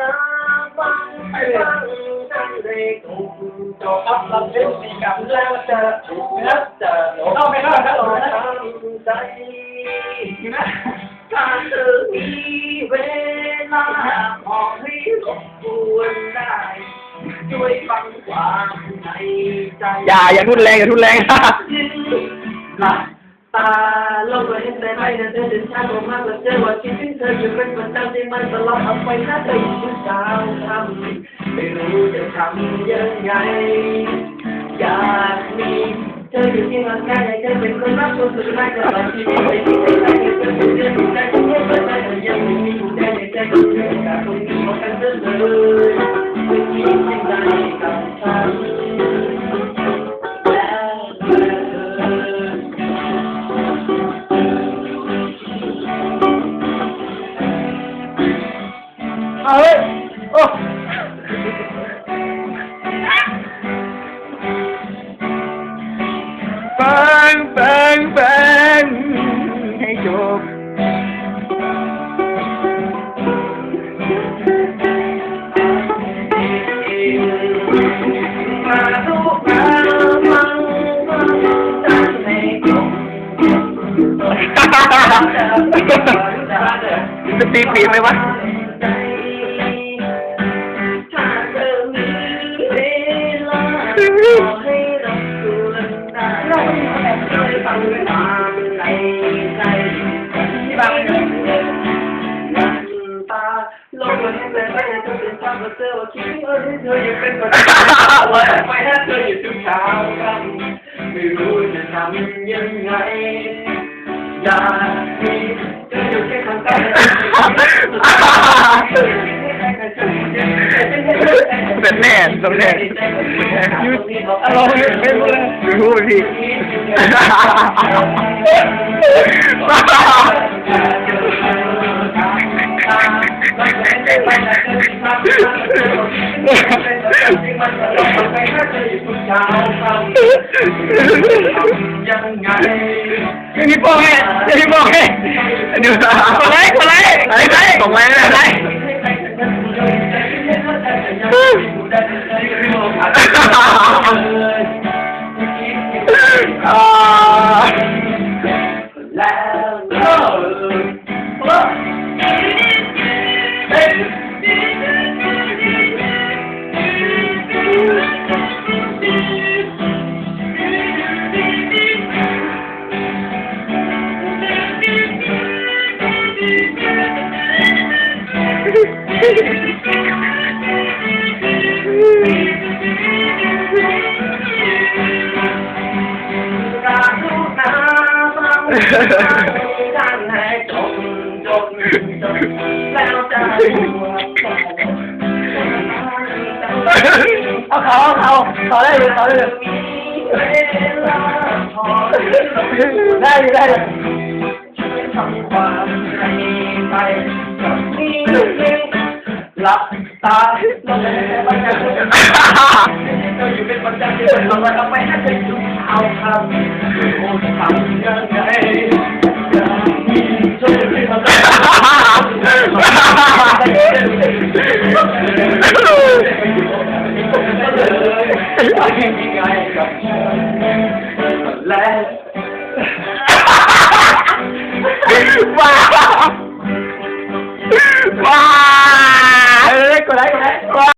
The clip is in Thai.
น้ำฟังฟังฉันได้ถูกจบครับรับเป็นสีกรรมแล้วจะถูกแล้วจะหลงเข้าไปเข้าไปเข้าไปทำใจอยู่นะถ้าเธอมีเวลาขอให้รบกวนได้ช่วยฟังความในใจอย่าอย่าทุนแรงอย่าทุนแรงหลับ ตาลงไปเห็นแต่ไม่เธอเดินช้าลงมากกว่าเจอว่าคิดถึงเธออยู่เป็นประจำที่มันตลอดเอาไปถ้าเธออยู่ทุกเช้าทำไม่รู้จะทำยังไง อยากมีเธออยู่ที่มันง่ายอยากจะเป็นคนรักคนสุดท้ายตลอดชีวิตไม่มีใครอยากจะเป็นเพื่อนดูแลคนเดียวแต่ใจมันยังไม่มีผู้ใดอยากจะดูแลแต่ตรงนี้พอกันเดิน ยโอ้ฟังฟังฟังใเธอเป็นภาพเธอว่าคิดว่าเธอยังเป็นคนว่าไปถ้าเธออยู่ทุกเช้าครับไม่รู้จะทำยังไงอยากมีเธออยู่แค่ข้างใกล้เป็นแน่ต้องแน่เราไม่ไม่รู้เลย ไม่รู้ไปพี่พี่ป้องให้พี่ป้องให้อันนี้คนไรคนไรอะไรไรส่งแรงอะไรอ่า เอาเขาเอาเขาเขาได้เลยเขาได้เลยมีเวลาพอได้เลยได้เลย หลับตาเลงไปในบรรยากาศเราอยู่เป็นประจำที่เป็นเราเราไปให้เป็นทุกเอาครับโอ้ทำยังไง